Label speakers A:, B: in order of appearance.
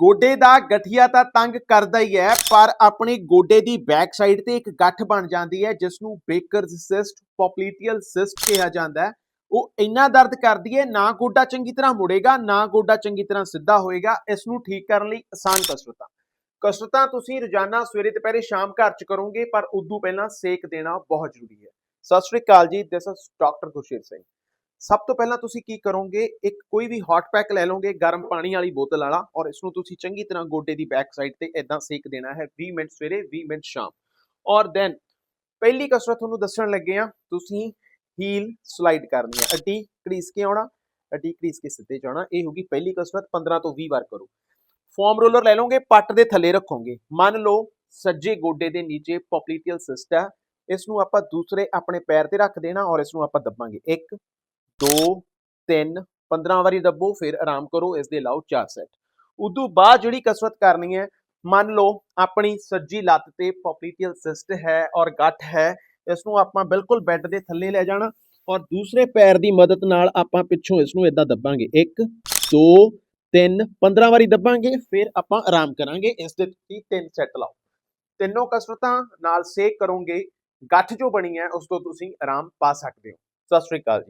A: ਗੋਡੇ ਦਾ ਗਠੀਆ ਤਾਂ ਤੰਗ ਕਰਦਾ ਹੀ ਹੈ, ਪਰ ਆਪਣੀ ਗੋਡੇ ਦੀ ਬੈਕ ਸਾਈਡ ਤੇ ਇੱਕ ਗੱਠ ਬਣ ਜਾਂਦੀ ਹੈ ਜਿਸ ਨੂੰ ਬੇਕਰਜ਼ ਸਿਸਟ ਪੋਪਲੀਟੀਅਲ ਸਿਸਟ ਕਿਹਾ ਜਾਂਦਾ ਹੈ। ਉਹ ਇੰਨਾ ਦਰਦ ਕਰਦੀ ਹੈ, ਨਾ ਗੋਡਾ ਚੰਗੀ ਤਰ੍ਹਾਂ ਮੁੜੇਗਾ, ਨਾ ਗੋਡਾ ਚੰਗੀ ਤਰ੍ਹਾਂ ਸਿੱਧਾ ਹੋਏਗਾ, ਇਸ ਨੂੰ ਠੀਕ ਕਰਨ ਲਈ ਆਸਾਨ ਕਸਰਤਾਂ। ਕਸਰਤਾਂ ਤੁਸੀਂ ਰੋਜ਼ਾਨਾ ਸਵੇਰੇ ਦੁਪਹਿਰੇ ਸ਼ਾਮ ਘਰ ਚ ਕਰੋਗੇ, ਪਰ ਉਦੋਂ ਪਹਿਲਾਂ ਸੇਕ ਦੇਣਾ ਬਹੁਤ ਜ਼ਰੂਰੀ ਹੈ। ਸਤਿ ਸ਼੍ਰੀ ਅਕਾਲ ਜੀ this is doctor Gursher Singh. ਸਭ ਤੋਂ ਪਹਿਲਾਂ ਤੁਸੀਂ ਕੀ ਕਰੋਗੇ? ਇੱਕ ਕੋਈ ਵੀ ਹੌਟ ਪੈਕ ਲੈ ਲਓਗੇ, ਗਰਮ ਪਾਣੀ ਵਾਲੀ ਬੋਤਲ ਵਾਲਾ ਔਰ ਇਸ ਨੂੰ ਤੁਸੀਂ ਚੰਗੀ ਤਰ੍ਹਾਂ ਗੋਡੇ ਦੀ ਬੈਕ ਸਾਈਡ ਤੇ ਇਦਾਂ ਸੇਕ ਦੇਣਾ ਹੈ 20 ਮਿੰਟ ਸਵੇਰੇ 20 ਮਿੰਟ ਸ਼ਾਮ। ਔਰ ਦੈਨ ਪਹਿਲੀ ਕਸਰਤ ਤੁਹਾਨੂੰ ਦੱਸਣ ਲੱਗੇ ਆ ਤੁਸੀਂ ਹੀਲ ਸਲਾਈਡ ਕਰਨੀ ਹੈ। ਅੱਡੀ ਘੜੀਸ ਕੇ ਆਉਣਾ, ਅੱਡੀ ਘੜੀਸ ਕੇ ਸਿੱਧੇ ਜਾਣਾ, ਇਹ ਹੋਗੀ ਪਹਿਲੀ ਕਸਰਤ 15 ਤੋਂ 20 ਵਾਰ ਕਰੋ। ਫੋਮ ਰੋਲਰ ਲੈ ਲਓਗੇ, ਪੱਟ ਦੇ ਥੱਲੇ ਰੱਖੋਗੇ। ਮੰਨ ਲਓ ਸੱਜੇ ਗੋਡੇ ਦੇ ਨੀਚੇ ਪੋਪਲੀਟੀਅਲ ਸਿਸਟ ਹੈ ਇਸ ਨੂੰ ਆਪਾਂ ਦੂਸਰੇ ਆਪਣੇ ਪੈਰ ਤੇ ਰੱਖ ਦੇਣਾ ਔਰ ਇਸ ਨੂੰ ਆਪਾਂ ਦੱਬਾਂਗੇ। 1 2 3 15 ਵਾਰੀ ਦੱਬੋ, ਫਿਰ ਆਰਾਮ ਕਰੋ, ਇਸ ਦੇ ਲਾਓ 4 ਸੈਟ। ਉਦੋਂ ਬਾਅਦ ਜਿਹੜੀ ਕਸਰਤ ਕਰਨੀ ਹੈ, ਮੰਨ ਲਓ ਆਪਣੀ ਸੱਜੀ ਲੱਤ ਤੇ ਪੋਪਲੀਟੀਅਲ ਸਿਸਟ ਹੈ ਔਰ ਗੱਠ ਹੈ, ਇਸ ਨੂੰ ਆਪਾਂ ਬਿਲਕੁਲ ਬੈੱਡ ਦੇ ਥੱਲੇ ਲੈ ਜਾਣਾ ਔਰ ਦੂਸਰੇ ਪੈਰ ਦੀ ਮਦਦ ਨਾਲ ਆਪਾਂ ਪਿੱਛੋਂ ਇਸ ਨੂੰ ਇਦਾਂ ਦੱਬਾਂਗੇ। 1 2 3 15 ਵਾਰੀ ਦੱਬਾਂਗੇ, ਫਿਰ ਆਪਾਂ ਆਰਾਮ ਕਰਾਂਗੇ, ਇਸ ਦੇ ਤੁਸੀਂ ਤਿੰਨ ਸੈੱਟ ਲਾਓ। ਤਿੰਨੋਂ ਕਸਰਤਾਂ ਨਾਲ ਸੇਕ ਕਰੋਗੇ, ਗੱਠ ਜੋ ਬਣੀ ਹੈ, ਉਸ ਤੋਂ ਤੁਸੀਂ ਆਰਾਮ ਪਾ ਸਕਦੇ ਹੋ। ਸਤਿ ਸ਼੍ਰੀ ਅਕਾਲ ਜੀ।